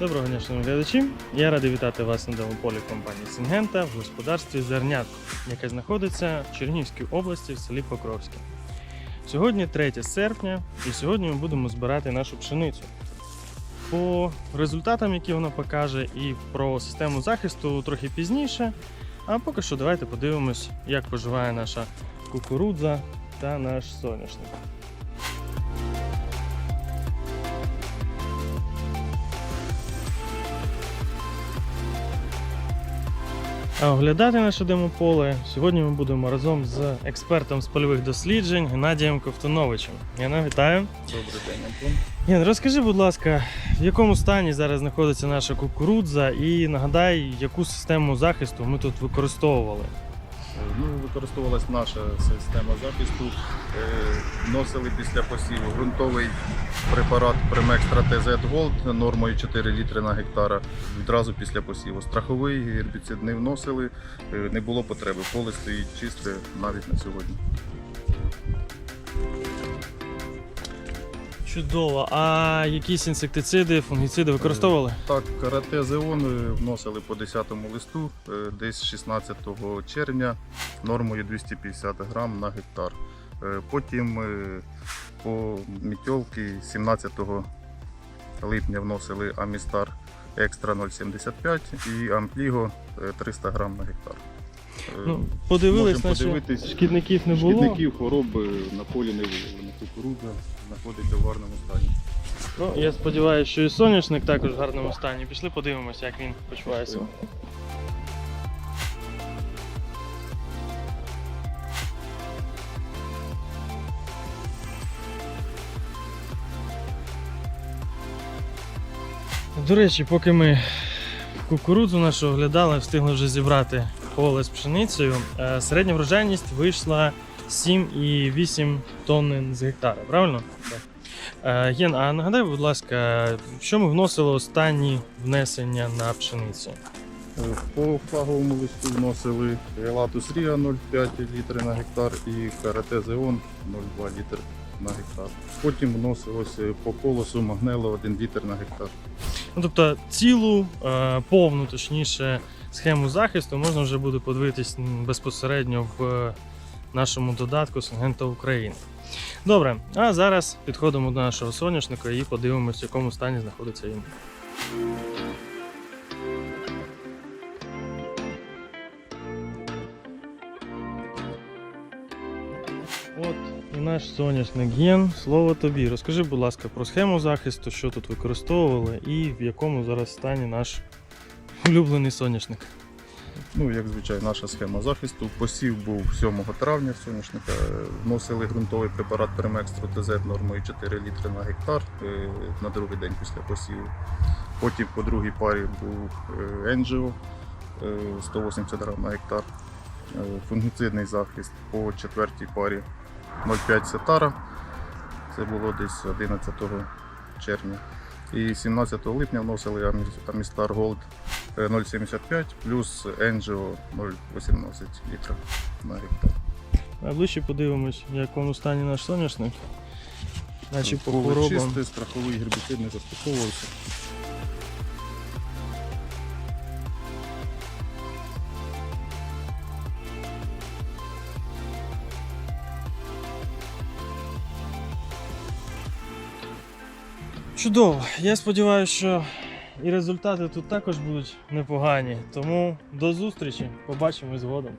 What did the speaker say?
Доброго дня, шановні глядачі. Я радий вітати вас на демополі компанії Сінгента в господарстві Зернятко, яке знаходиться в Чернігівській області в селі Покровське. Сьогодні 3 серпня, і сьогодні ми будемо збирати нашу пшеницю. По результатам, які вона покаже, і про систему захисту трохи пізніше. А поки що давайте подивимось, як поживає наша кукурудза та наш соняшник. Оглядати наше демополе сьогодні ми будемо разом з експертом з польових досліджень Геннадієм Ковтуновичем. Яна, вітаю. Добрий день, Антон. Ген, розкажи, будь ласка, в якому стані зараз знаходиться наша кукурудза і нагадай, яку систему захисту ми тут використовували. Ну, використовувалась наша система захисту. Носили Вносили після посіву ґрунтовий препарат Премекстра ТЗ Gold нормою 4 літри на гектара відразу після посіву. Страховий гербіцид не вносили, е, не було потреби. Поле стоїть чисте навіть на сьогодні. Чудово. А якісь інсектициди, фунгіциди використовували? Так, карате Зеон е, вносили по 10 листу, е, десь 16 червня нормою 250 грам на гектар. Е, Потім е, по мітьолки 17 липня вносили Амістар Екстра 0,75 і Ампліго е, 300 грам на гектар. Ну, подивились, можемо наче подивитись. шкідників не було. Шкідників хвороб е, на полі не виявлено. Кукурудза знаходиться в гарному стані. Ну, я сподіваюся, що і соняшник також в гарному стані. Пішли подивимося, як він почувається. До речі, поки ми кукурудзу нашу оглядали, встигли вже зібрати поле з пшеницею. е, Середня врожайність вийшла 7,8 тонн з гектара, правильно? Так. Е, Єн, а нагадай, будь ласка, що ми вносили останні внесення на пшеницю? Е, По флаговому листу вносили Елатус Ріа 0,5 літри на гектар і Карате Зеон 0,2 літр на гектар. Потім вносилось по колосу Магнело 1 літр на гектар. Ну, тобто цілу, повну, точніше, схему захисту можна вже буде подивитись безпосередньо в нашому додатку Сингента України. Добре, а зараз підходимо до нашого соняшника і подивимось, в якому стані знаходиться він. От і наш соняшник Ген. Слово тобі. Розкажи, будь ласка, про схему захисту, що тут використовували і в якому зараз стані наш улюблений соняшник. Ну, як звичайно, наша схема захисту. Посів був 7 травня соняшника. Вносили ґрунтовий препарат Премекстру ТЗ нормою 4 літри на гектар е, на другий день після посіву. Потім по другій парі був Енджіо е, 180 грам на гектар. Е, Фунгіцидний захист по четвертій парі 0,5 сетара. Це було десь 11 червня. І 17 липня вносили Амістар Голд 0,75 плюс Енджіо 0,18 літра на гектар. А ближче подивимось, в якому стані наш соняшник. Наче по хворобам. чисте, страховий гербіцид не застосовувався. Чудово. Я сподіваюся, що і результати тут також будуть непогані. Тому до зустрічі. побачимось згодом.